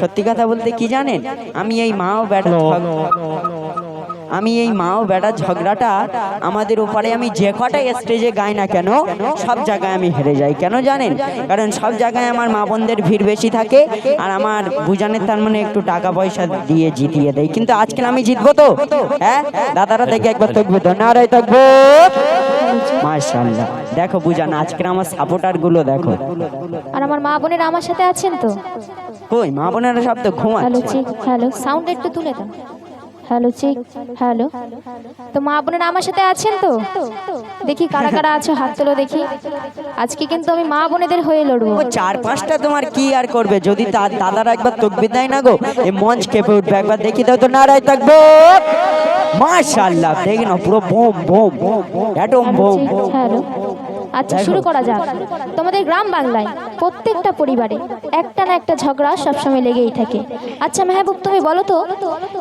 সত্যি কথা বলতে কি জানেন? আমি এই মা ও বেটা আমি এই মা ও বেটা ঝগড়াটা আমাদের ওপারে আমি যে কটা স্টেজে গাই না কেন সব জায়গায় আমি হেরে যাই। কেন জানেন? কারণ সব জায়গায় আমার মা বোনদের ভিড় বেশি থাকে আর আমার বুঝানের তার মানে একটু টাকা পয়সা দিয়ে জিতিয়ে দেয়। কিন্তু আজকে আমি জিতবো তো? হ্যাঁ? দাদারা দেখে একবার থাকব তো নারাই থাকব মাশাল্লাহ দেখো বুঝান আজকের আমার সাপোর্টারগুলো দেখো। আর আমার মা বোনেরা আমার সাথে আছেন তো? কই মা বোনেরা সব তো হ্যালো ঘুমাচ্ছে চিক হ্যালো সাউন্ড একটু তুলে দাও। Hello chick hello. তো মা বোনেরা আমার সাথে আছেন তো? দেখি কারা কারা আছো হাত তোলো দেখি। আজকে কিন্তু আমি মা বোনেদের হয়ে লড়বো। ও চার পাঁচটা তোমার কি আর করবে? যদি তার দাদারা একবার তকবির দেয় না গো এই মঞ্চ কেঁপে উঠবে। একবার দেখি দাও তো নারায় থাকব মাশাআল্লাহ দেখি না পুরো bomb bomb atom bomb. Hello. আচ্ছা শুরু করা যাক। তোমাদের গ্রাম বাংলায়। প্রত্যেকটা পরিবারে একটা না একটা ঝগড়া সবসময় লেগেই থাকে। আচ্ছা মেহবুব তুমি বলো তো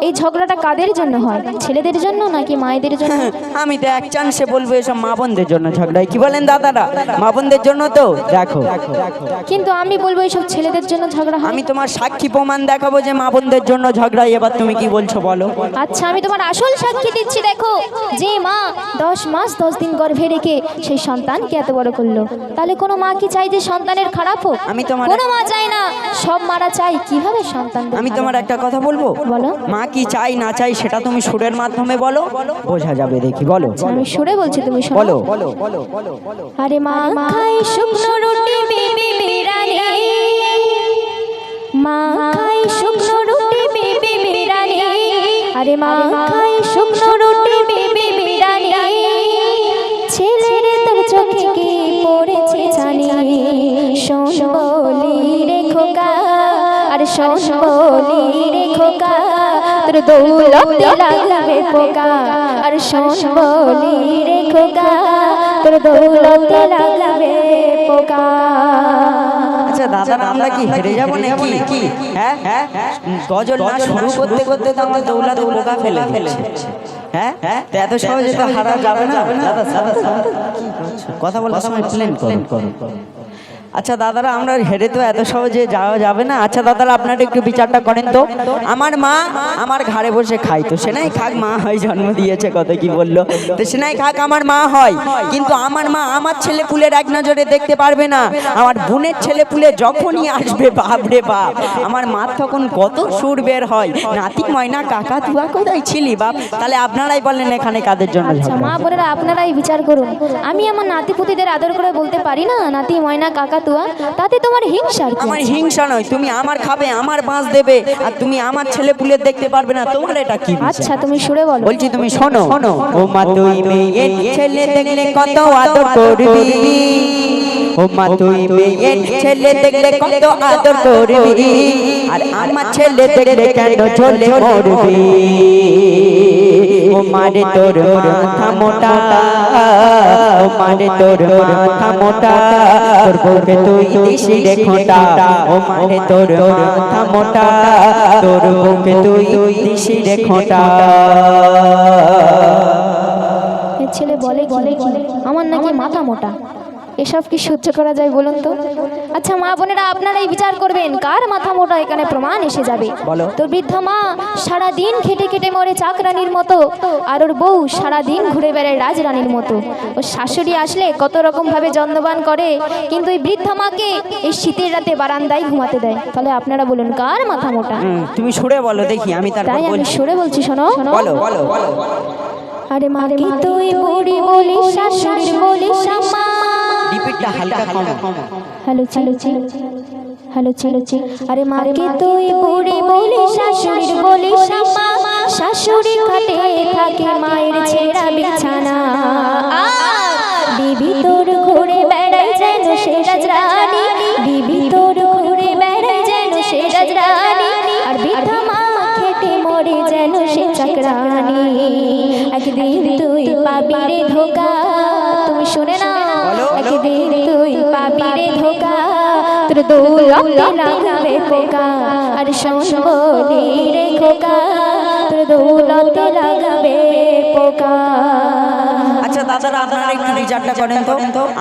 এই ঝগড়াটা কাদের জন্য হয়? ছেলেদের জন্য নাকি মায়েদের জন্য? আমি তো এক চান্সে বলব এসব মা বোনদের জন্য ঝগড়াই। কি বলেন দাদারা? মা বোনদের জন্য তো? দেখো। কিন্তু আমি বলব এইসব ছেলেদের জন্য ঝগড়া আমি তোমার সাক্ষী প্রমাণ দেখাবো যে মা বোনদের জন্য ঝগড়াই এবার তুমি কি বলছো বলো। আচ্ছা আমি তোমার আসল সাক্ষী দিচ্ছি দেখো। যে মা দশ মাস দশ দিন গর্ভে রেখে সেই সন্তানকে এত বড় করল। তাহলে কোনো মা কি চাই যে সন্তানের খারাপ হোক আমি তোমার কোনো মা চায় না সব মারা চাই কীভাবে সন্তান আমি তোমার একটা কথা বলব? বলো। মা কি চাই না চাই সেটা তুমি সুরের মাধ্যমে বলো। বোঝা যাবে দেখি বলো। আমি সুরে বলছি তুমি শোনো। বলো। আরে মা খাই শুকনো রুটি বেবি বিরানি মা খাই শুকনো রুটি বেবি বিরানি আরে মা খাই শুকনো রুটি শোন বলি রে খোকা শোন বলি রে খোকা, তোর লাগবে পোকা। শোন বলি রে খোকা, তোর লাগবে পোকা। আচ্ছা হ্যাঁ হ্যাঁ করতে করতে তো দৌলা দৌলা ফেলে হ্যাঁ এত সহজে? কথা বলার সময় করো। আচ্ছা দাদারা আমরা হেরে তো এত সহজে যাওয়া যাবে না। আচ্ছা দাদারা আপনারা একটু বিচারটা করেন তো। আমার মা আমার ঘাড়ে বসে খাই তো। সেনাই খাক মা হয় জন্ম দিয়েছে কত কি বলল? তো সেনাই খাক আমার মা হয়। কিন্তু আমার মা আমার ছেলে পুলের এক নজরে দেখতে পারবে না। আমার বোনের ছেলে পুলে যখনই আসবে বাপরে বাপ। আমার মা তখন কত সুর বের হয়। নাতি ময়না কাকা তুয়া কোথায় ছিলি বাপ। তাহলে আপনারাই বলেন এখানে কাদের জন্য আচ্ছা? মা বোনেরা আপনারাই বিচার করুন। আমি আমার নাতি পুতিদের আদর করে বলতে পারি না? নাতি ময়না কাকাতুয়া তাতে তোমার হিংসা আর আমার হিংসা নয় তুমি আমার খাবে আমার বাঁশ দেবে আর তুমি আমার ছেলে পুলে দেখতে পারবে না তোমার এটা কি আচ্ছা তুমি সুরে বলো। বলছি তুমি শোনো। শোনো। ও মা তুই মেয়ে ছেলে দেখলে কত আদর করবি? ও মা তুই মেয়ে ছেলে দেখলে কত আদর করবি? আর আমার ছেলে দেখলে কেন ঝোলে মরবি ও মারে তোর মাথা মোটা ও মারে তোর মাথা মোটা। তোর বউকে তুই দিশি রে খোটা ও মারে তোর মাথা মোটা। তোর বউকে তুই দিশি রে খোটা ছেলে বলে বলে আমার নাকি মাথা মোটা। এসব কি সহ্য করা যায় বলুন তো? আচ্ছা মা বোনেরা আপনারাই বিচার করবেন। কার মাথা মোটা? এখানে প্রমাণ এসে যাবে। বলো। তো বৃদ্ধ মা সারা দিন খেটে খেটে মরে চাকরানির মতো আর ওর বউ সারা দিন ঘুরে বেড়ায় রাজরানীর মতো। ও শাশুড়ি আসলে কত রকম ভাবে যত্নবান করে কিন্তু এই বৃদ্ধ মাকে এই শীতের রাতে বারান্দায় ঘুমাতে দেয়। তাহলে আপনারা বলুন কার মাথা মোটা? তুমি সুরে বলো দেখি আমি তাই আমি সরে বলছি শোনো। বলো বলো বলো। আরে মাকে তুই বুড়ি বলিস শাশুড়ির বলিস মা রিপিটটা হালকা কম। হ্যালো হ্যালো হ্যালো ছিল আরে মাকে তুই? বুড়ি বলিস শাশুড়ির বলিস মা শাশুড়ি খাটে থাকে মায়ের ছেঁড়া বিছানা। বিবি তোর ঘুরে বেড়াই যেন সে রাজরানী বিবি তোর ঘুরে বেড়াই যেন সে রাজরানী আর মা খেটে মরে যেন সে চাকরানি একদিন তুই পাবি রে ধোকা। তুমি শুনে না বলো, বলো। একদিন তুই পাবি রে ধোকা। তোর দৌলতে লাগবে পোকা। আর শোন রে খোকা। তোর দৌলতে লাগবে পোকা। দাদারা আপনারা একটু বিচারটা করেন তো।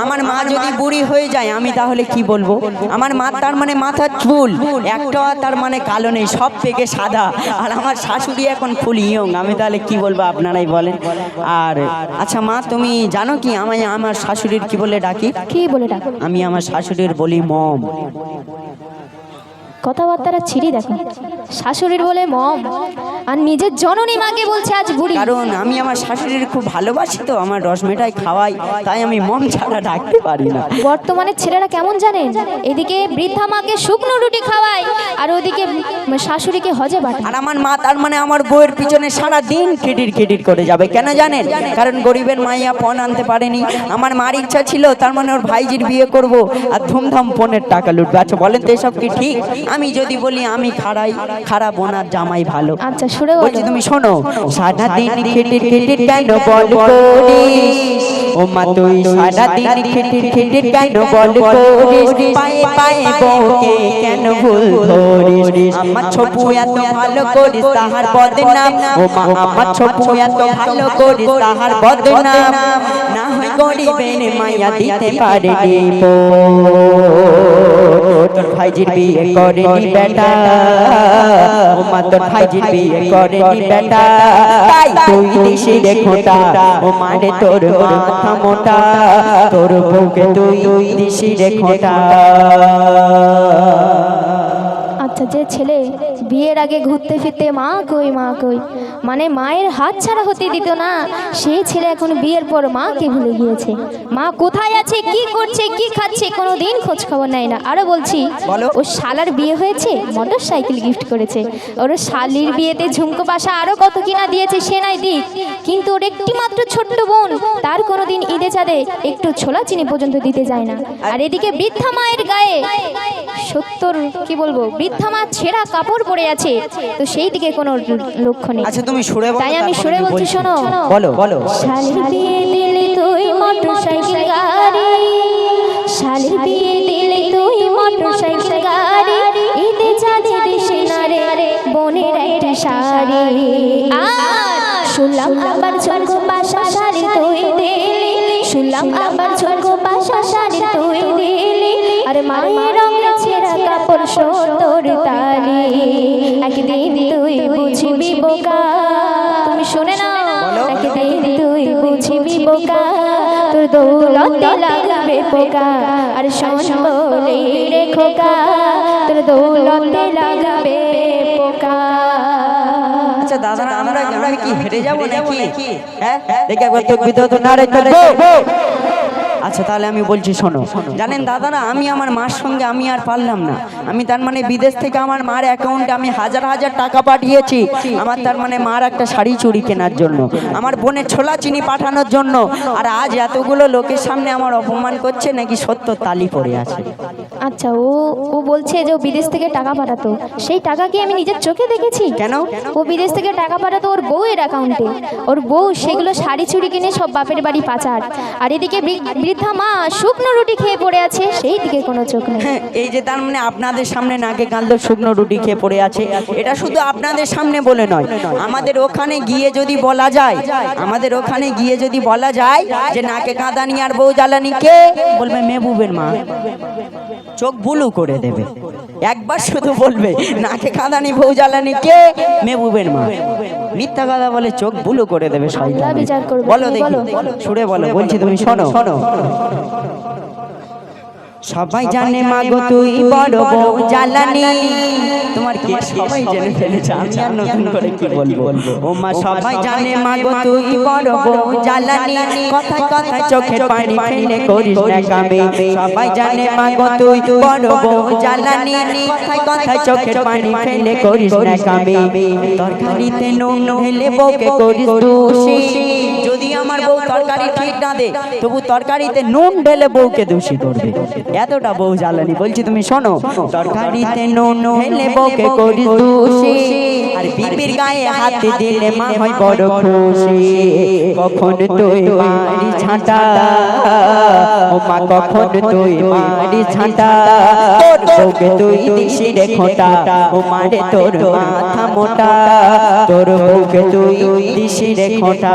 আমার মা যদি বুড়ি হয়ে যায় আমি তাহলে কি বলব? আমার মা তার মানে মাথার চুল একটা তার মানে কালো নেই সব থেকে সাদা। আর আমার শাশুড়ি এখন ফুল ইয়ং আমি তাহলে কি বলব আপনারাই বলেন। আর আচ্ছা মা তুমি জানো কি আমি আমার শাশুড়ির কি বলে ডাকি? কি বলে ডাক? আমি আমার শাশুড়ির বলি মম। কথাবার্তারা ছিঁড়ি দেখো। শাশুড়ির বলে মম। আর নিজের জননী মাকে বলছে আজ বুড়ি। কারণ আমি আমার শাশুড়ির খুব ভালোবাসি তো আমার রসমেটাই খাওয়াই তাই আমি মম ছাড়া ডাকতে পারি না। বর্তমানে ছেলেরা কেমন জানেন? এদিকে বৃদ্ধা মাকে শুকনো রুটি খাওয়ায় আর ওদিকে শাশুড়িকে হজে বাটে আর আমার মা তার মানে আমার বউয়ের পিছনে সারা দিন খিটির খিটির করে যাবে কেন জানেন? কারণ গরিবের মাইয়া পণ আনতে পারেনি। আমার মার ইচ্ছা ছিল তার মানে ওর ভাইজির বিয়ে করব আর ধুমধাম পণের টাকা লুটবে। আচ্ছা বলেন তো এসব কি ঠিক? আমি যদি বলি আমি খারাই খারাপ ওনার জামাই ভালো। আচ্ছা সুরে বলছি তুমি শোনো সারা দিন খিটির খিটির কেন বল করিস? ও মা তুই সারা দিন খিটির খিটির কেন বল করিস? পায়ে পায়ে বউকে কেন ভুল ধরিস? আমার ছপু এত ভালো করিস তাহার বদনাম। ও মা আমার ছপু এত ভালো করিস তাহার বদনাম। না হয় গরিবের মায়া দিতে তোর ভাইজির বিয়ে করেনি বেটা ও মা তোর ভাইজির বিয়ে করেনি বেটা তাই তুই দিশি রেখোটা ও মানে তোর মাথা মোটা তোর বউকে তুই দিশি রে আচ্ছা যে ছেলে বিয়ের আগে ঘুরতে ফিরতে মা কই মা কই? মানে মায়ের হাত ছাড়া হতে দিত না। সেই ছেলে এখন বিয়ের পর মাকে ভুলে গিয়েছে। মা কোথায় আছে কি করছে কি খাচ্ছে কোনো দিন খোঁজ খবর নেয় না। আরও বলছি বলো। ও শালার বিয়ে হয়েছে মোটর সাইকেল গিফট করেছে। ওর শালির বিয়েতে ঝুমকো পাশা আরও কত কিনা দিয়েছে সে নাই দিক। কিন্তু ওর একটি মাত্র ছোট্ট বোন তার কোনোদিন ঈদে চাঁদে একটু ছোলা চিনি পর্যন্ত দিতে যায় না। আর এদিকে বৃদ্ধা মায়ের গায়ে সত্তর কি বলব বৃদ্ধা মা ছেঁড়া কাপড় পরে আছে। তো সেই দিকে কোনো লক্ষ্য নেই। আচ্ছা তুমি সুরে বলো তাই আমি সুরে বলছি শোনো। বলো বলো। শালির বিয়ে দিলে তুই মোটর সাইকেল গাড়ি। শালির বিয়ে দিলে তুই মোটর সাইকেল গাড়ি। ঈদে চাঁদে দিশে বোনের একটি শাড়ি। আর শুনলাম আবার ছোট পাশা শাড়ি তুই দিলি। শুনলাম আবার ছোট পাশা শাড়ি তুই দিলি। আর মায়ের রঙে কাপড় সত্তর তালি একদিন তুই বুঝবি বোকা। তুমি শুনে না একদিন তুই বুঝবি বোকা। তোর দৌলতে লাগবে পোকা। আর শোন বলে রে খোকা তোর দৌলতে লাগবে পোকা। আচ্ছা দাদা আমরা আমরা কি হেরে যাব নাকি? হ্যাঁ? দেখে একবার তো বিদ্যুৎ না রে আচ্ছা তাহলে আমি বলছি শোনো। জানেন দাদারা আমি আমার মার সঙ্গে আমি আর পারলাম না। আমি তার মানে বিদেশ থেকে আমার মার অ্যাকাউন্টে আমি হাজার হাজার টাকা পাঠিয়েছি। আমার তার মানে মার একটা শাড়ি চুরি কেনার জন্য আমার বোনের ছোলা চিনি পাঠানোর জন্য। আর আজ এতগুলো লোকের সামনে আমার অপমান করছে নাকি সত্য তালি পড়ে আছে? আচ্ছা ও ও বলছে যে ও বিদেশ থেকে টাকা পাঠাতো। সেই টাকা কি আমি নিজের চোখে দেখেছি? কেন? ও বিদেশ থেকে টাকা পাঠাতো ওর বউয়ের অ্যাকাউন্টে ওর বউ সেগুলো শাড়ি চুরি কিনে সব বাপের বাড়ি পাচার। আর এদিকে বৃদ্ধা মা শুকনো রুটি খেয়ে পড়ে আছে সেই দিকে কোনো চোখ নেই। হ্যাঁ, এই যে তার মানে আপনাদের সামনে নাকে কান্দো শুকনো রুটি খেয়ে পড়ে আছে এটা শুধু আপনাদের সামনে বলে নয় আমাদের ওখানে গিয়ে যদি বলা যায় আমাদের ওখানে গিয়ে যদি বলা যায় যে নাকে কাঁদানি আর বউ জ্বালানি কে? বলবে মেহবুবের মা। চোখ বুলু করে দেবে। একবার শুধু বলবে নাকে কাঁদানি বউ জ্বালানি কে? মেহবুবের মা। মিথ্যা কথা বলে চোখ বুলু করে দেবে বিচার বলো দেখি বলো। ছুড়ে বলো বলছি তুমি শোনো শোনো। সবাই জানে মাগো তুই বড় বউ জ্বালানি। তোমার কে সবাই জেনে? ফেলেছে আমি আর নতুন করে কি বলব? ও মা সবাই জানে মাগো তুই বড় বউ জ্বালানি। কথায় কথায় চোখে পানি ফেলে করিস না কামে সবাই জানে মাগো তুই বড় বউ জ্বালানি। কথায় কথায় চোখে পানি ফেলে করিস না কামে তরকারিতে নুন ঢেলে বউকে করিস দোষী। বউ তরকারি ঠিক না দে, তবু তরকারিতে নুন ঢেলে বউকে দোষী করবে। এতটা বউ জ্বালানি। বলছি তুমি শোনো, তরকারিতে নুন ঢেলে বউকে করিস দোষী, আর গায়ে দিলে মা হয় বড় খুশি। কখন তুই মারি ছাঁটা? ও মা, কখন তুই মারি ছাঁটা? তুই রে খোটা, ও তোর মাথা মোটা। তোর বউকে তুই দিশি রে খোটা।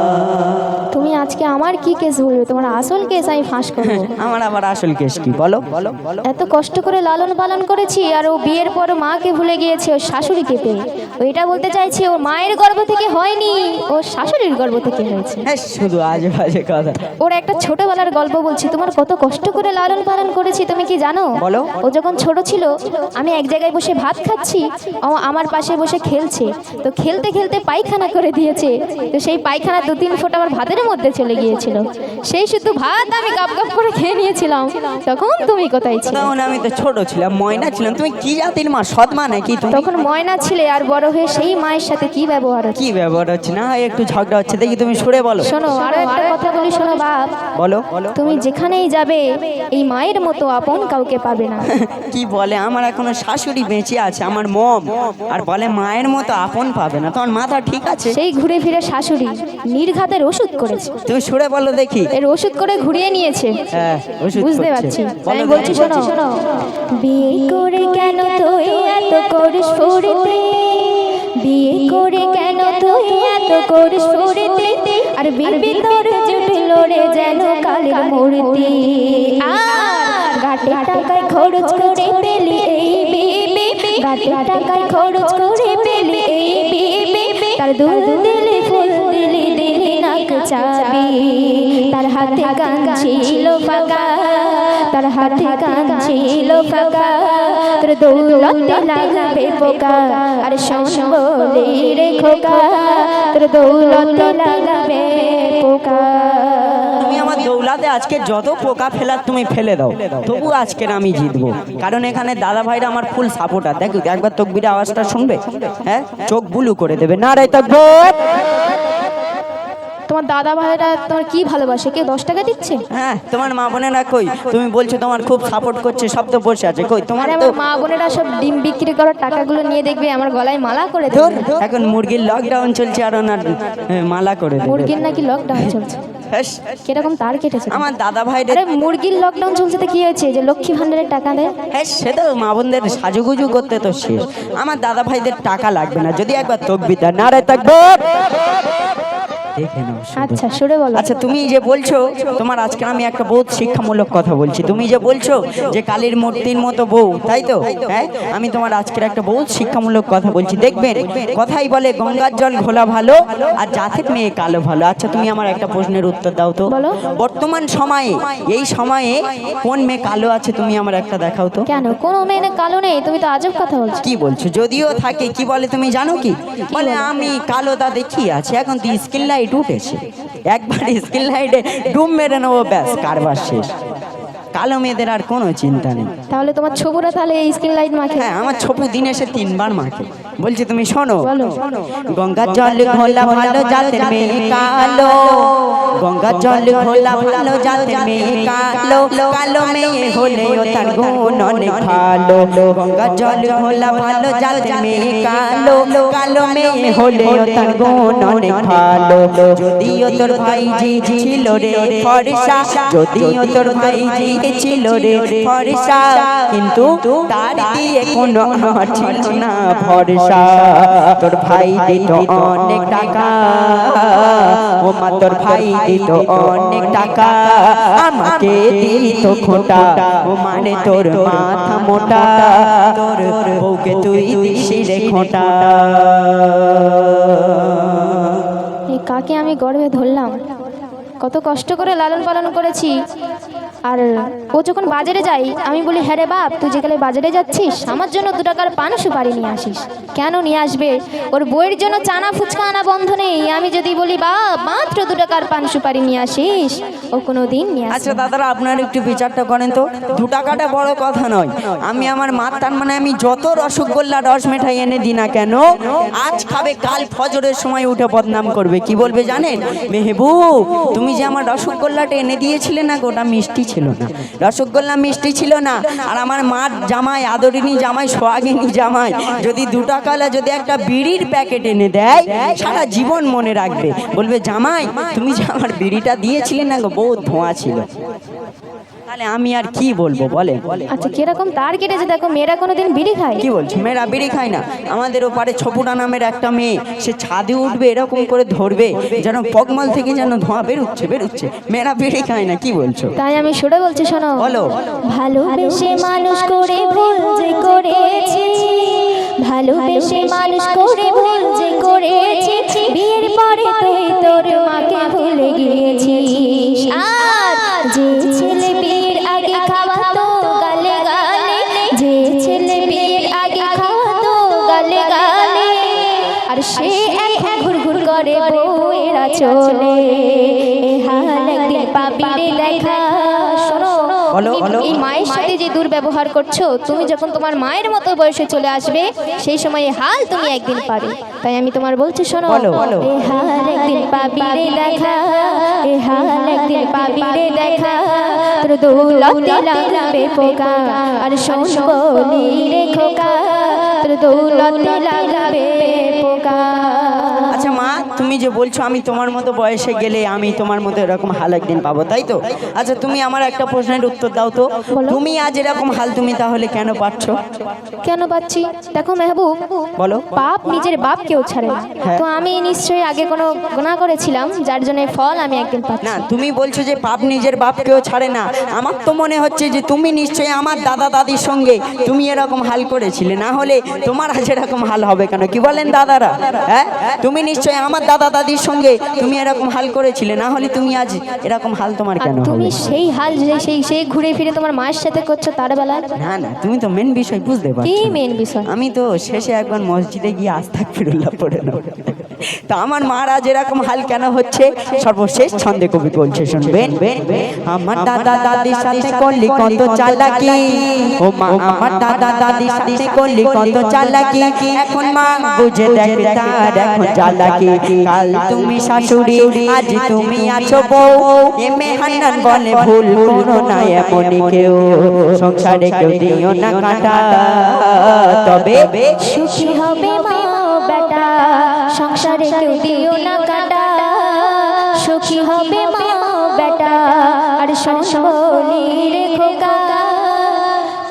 আজকে আমার কি কেস বলবে তোমার আসল কেস আমি ফাঁস করব। আমার আবার আসল কেস কি? বলো। বলো বলো। এত কষ্ট করে লালন পালন করেছি আর ও বিয়ের পর মাকে ভুলে গিয়েছে ওর শাশুড়িকে পেয়ে। ওইটা বলতে চাইছি ওর মায়ের গর্ভ থেকে হয়নি ও শাশুড়ির গর্ভ থেকে হয়েছে। হ্যাঁ শুধু আজে বাজে কথা। ওর একটা ছোটবেলার গল্প বলছি তোমার কত কষ্ট করে লালন পালন করেছি তুমি কি জানো? বলো। ও যখন ছোট ছিল আমি এক জায়গায় বসে ভাত খাচ্ছি ও আমার পাশে বসে খেলছে। তো খেলতে খেলতে পায়খানা করে দিয়েছে। তো সেই পায়খানা দু তিন ফোঁটা আমার ভাতের মধ্যে চলে গিয়েছিল। সেই শুধু ভাত আমি গাপ গাপ করে খেয়ে নিয়েছিলাম। তখন তুমি কোথায় ছিলে? তখন আমি তো ছোট ছিলাম ময়না ছিলাম। তুমি কি জাতির মা? সৎ মা নাকি তখন ময়না ছিলে আর বড় হয়ে সেই মায়ের সাথে কি ব্যবহার কি ব্যবহার হচ্ছে? না একটু ঝগড়া হচ্ছে। দেখি তুমি সরে বলো। শোনো আরও একটা কথা বলি শোনো বাপ। বলো। বলো তুমি যেখানেই যাবে এই মায়ের মতো আপন কাউকে পাবে না। কি বলে? আমার এখনও শাশুড়ি বেঁচে আছে আমার মম। আর বলে মায়ের মতো আপন পাবে না। তোমার মাথা ঠিক আছে? সেই ঘুরে ফিরে শাশুড়ি নির্ঘাতের ওষুধ করেছে। তুমি সরে বলো দেখি। এর ওষুধ করে ঘুরিয়ে নিয়েছে। হ্যাঁ ওষুধ বুঝতে পারছি। আমি বলছি শোনো। বিয়ে করে কেন তুই এত করিস ফুরিতে বিয়ে করে কেন তুই এত করিস ফুরিতে আর বিবি তোর জুটলো রে যেন কালের মূর্তি আর গাটে টাকায় খরচ করে পেলি এই বিবি গাটে টাকায় খরচ করে পেলি এই বিবি তার দুধ দিলি দিলি চাবি তার হাতে গান ছিল ফাঁকা তার হাতে গান ছিল ফাঁকা তোর দৌলতে লাগবে পোকা আর শোন বলি রে খোকা তোর দৌলতে লাগবে পোকা তুমি আমার দৌলাতে আজকে যত পোকা ফেলার তুমি ফেলে দাও তবু আজকের আমি জিতবো। কারণ এখানে দাদা ভাইরা আমার ফুল সাপোর্টার দেখো একবার তকবির আওয়াজটা শুনবে? হ্যাঁ? চোখ বুলু করে দেবে। না রে তকবর! তোমার দাদা ভাইরা তোমার কি ভালোবাসে? কে দশ টাকা দিচ্ছে? হ্যাঁ তোমার মা বোনেরা কই? তুমি বলছো তোমার খুব সাপোর্ট করছে সব তো বসে আছে কই? তোমার আরে তো মা বোনেরা সব ডিম বিক্রি করার টাকাগুলো নিয়ে দেখবে আমার গলায় মালা করে ধুর, এখন মুরগির লকডাউন চলছে আর ওনার মালা করে দেবে। মুরগির নাকি লকডাউন চলছে? কীরকম তার কেটেছে? আমার দাদা ভাইদের আরে মুরগির লকডাউন চলছে তো কি হয়েছে? যে লক্ষ্মী ভান্ডারের টাকা দেয়? হ্যাঁ সে তো মা বোনদের সাজুগুজু করতে তো শেষ। আমার দাদা ভাইদের টাকা লাগবে না যদি একবার তকবিতা না রে তকবর। আচ্ছা সরে বলো। আচ্ছা তুমি যে বলছো তোমার আজকে আমি একটা বহুত শিক্ষামূলক কথা বলছি। তুমি যে বলছো যে কালীর মূর্তির মতো বউ তাই তো? হ্যাঁ? আমি তোমার আজকের একটা বহুত শিক্ষামূলক কথা বলছি। দেখবেন কথাই বলে গঙ্গার জল ঘোলা ভালো আর জাতের মেয়ে কালো ভালো। আচ্ছা তুমি আমার একটা প্রশ্নের উত্তর দাও তো। বর্তমান সময়ে এই সময়ে কোন মেয়ে কালো আছে তুমি আমার একটা দেখাও তো। কেন? কোনো মেয়ে কালো নেই তুমি তো আজব কথা বলছো। কি বলছো? যদিও থাকে কি বলে তুমি জানো কি? বলে আমি কালো তা দেখি আছে এখন তো স্কিন লাইট উঠেছে। একবার স্কিন লাইটে ডুম মেরে নেব ব্যাস কারবার শেষ। কালো মেয়েদের আর কোনো চিন্তা নেই। তাহলে তোমার ছবুরা তাহলে এই স্কিন লাইট মাখে? হ্যাঁ আমার ছপু দিন এসে তিনবার মাকে বলছি তুমি শোনো। গঙ্গা জল ঘোলা ভালো জাতের মেয়ে কালো। গঙ্গা জল ঘোলা ভালো জাতের মেয়ে কালো। কালো মেয়ে হলে ও তার গুণ অনেক ভালো। গঙ্গা জল ঘোলা ভালো জাতের মেয়ে কালো। কালো মেয়ে হলে ও তার গুণ অনেক ভালো। যদিও তোর ভাই জি ছিল রে ফর্সা যদিও তোর ভাই জি ছিল রে ফর্সা। কিন্তু তার দিয়ে কোনো ছিল না ভরসা তোর ভাই দিত অনেক টাকা। ও মা তোর ভাই দিত অনেক টাকা। আমাকে দিত খোটা। ও মানে তোর মাথা মোটা। তোর বউকে তুই দিসি রে খোটা। কাকে আমি গর্বে ধরলাম? কত কষ্ট করে লালন পালন করেছি। আর ও যখন বাজারে যাই আমি বলি হ্যাঁ রে বাপ তুই যেখানে বাজারে যাচ্ছিস আমার জন্য দু টাকার পান সুপারি নিয়ে আসিস। কেন নিয়ে আসবে? ওর বইয়ের জন্য চানা ফুচকা আনা বন্ধ নেই। আমি যদি বলি বাপ মাত্র দু টাকার পান সুপারি নিয়ে আসিস ও কোনো দিন নিয়ে আচ্ছা দাদারা আপনার একটু বিচারটা করেন তো। দু টাকাটা বড় কথা নয়। আমি আমার মাতার মানে আমি যত রসগোল্লা রস মেঠাই এনে দিই না কেন আজ খাবে কাল ফজরের সময় উঠে বদনাম করবে। কি বলবে জানেন? মেহবুব তুমি যে আমার রসগোল্লাটা এনে দিয়েছিলে না গোটা মিষ্টি ছিল না। রসগোল্লা মিষ্টি ছিল না। আর আমার মার জামাই, আদরিনী জামাই সোয়াগিনী জামাই, যদি দু টাকালা যদি একটা বিড়ির প্যাকেট এনে দেয়, সারা জীবন মনে রাখবে। বলবে, জামাই, তুমি যে আমার বিড়িটা দিয়েছিলে না গো, বহুত ধোঁয়া ছিল। তাহলে আমি আর কি বলব বলে? আচ্ছা কীরকম তার কেটেছে? দেখো মেয়েরা কোনোদিন বিড়ি খায়? কি বলছো? মেয়েরা বিড়ি খায় না। আমাদের ওপারে ছপুরা নামের একটা মেয়ে সে ছাদে উঠবে এরকম করে ধরবে যেন পগমল থেকে যেন ধোঁয়া বেরোচ্ছে বেরোচ্ছে। মেয়েরা বিড়ি খায় না কি বলছো? তাই আমি সুরে বলছি শোনো। বলো। ভালোবেসে মানুষ করে ভুল যে করেছি ভালোবেসে মানুষ করে ভুল যে করেছি বিয়ের পরে তুই তোর মাকে ভুলে গিয়েছিস আর যে চলে দেখা শোনো। এই মায়ের সাথে যে দুর্ব্যবহার করছ তুমি যখন তোমার মায়ের মতো বয়সে চলে আসবে সেই সময় হাল তুমি একদিন পাবে। তাই আমি তোমার বলছি শোনো। এ হাল একদিন পাবি রে দেখা এ হাল একদিন পাবি রে দেখা। তোর দৌলতে লাগবে পোকা আর শোন বলি রে খোকা। তোর দৌলতে লাগবে পোকা। আচ্ছা মা তুমি যে বলছো আমি তোমার মতো বয়সে গেলে আমি তোমার মতো এরকম হাল একদিন পাবো তাই তো? আচ্ছা তুমি আমার একটা প্রশ্নের উত্তর দাও তো। তুমি আজ এরকম হাল তুমি তাহলে কেন পাচ্ছ? কেন পাচ্ছি? দেখো মেহবুব বলো। পাপ নিজের বাপ কেউ ছাড়ে না। হ্যাঁ। তো আমি নিশ্চয়ই আগে কোনো গুনাহ করেছিলাম যার জন্য ফল আমি একদিন পাচ্ছি। না তুমি বলছো যে পাপ নিজের বাপ কেউ ছাড়ে না। আমার তো মনে হচ্ছে যে তুমি নিশ্চয়ই আমার দাদা দাদির সঙ্গে তুমি এরকম হাল করেছিলে। না হলে তোমার আজ এরকম হাল হবে কেন? কি বলেন দাদারা? হ্যাঁ? তুমি নিশ্চয়ই আমার দাদা দাদির সঙ্গে তুমি এরকম হাল করেছিলে না হলে তুমি আজ এরকম হাল তোমার কেন তুমি সেই হাল যে সেই সেই ঘুরে ফিরে তোমার মায়ের সাথে করছ তার বেলা না না তুমি তো মেন বিষয় বুঝতে পারছ। কি মেন বিষয়? আমি তো শেষে একবার মসজিদে গিয়ে আস্তাক ফিরুল্লাহ পড়ে নেব তা আমার মহারাজ এরকম হাল কেন হচ্ছে? সর্বশেষ ছন্দে কবি বলছে, শুনবেন। আমার দাদা দাদির সাথে করলি কত চালাকি। ও মা, আমার দাদা দাদির সাথে করলি কত চালাকি। এখন মা, বুঝে দেখবে তার এখন চালাকি। কাল তুমি শাশুড়ি, আজ তুমি আছো বউ। এমে হান্নান বলে ভুল করো না এমনই কেউ। সংসারে কেউ দিও না কাটা। তবে সুখী হবে মা। সংসারে কেউ দিও না কাটা। সুখী হবে মা, বেটা, আর সংসবলি রে খোকা।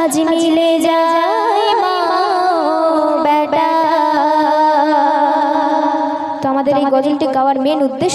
আজ মিলে যায় মা, বেটা। তো আমাদের এই গজলটি গাওয়ার মেন উদ্দেশ্য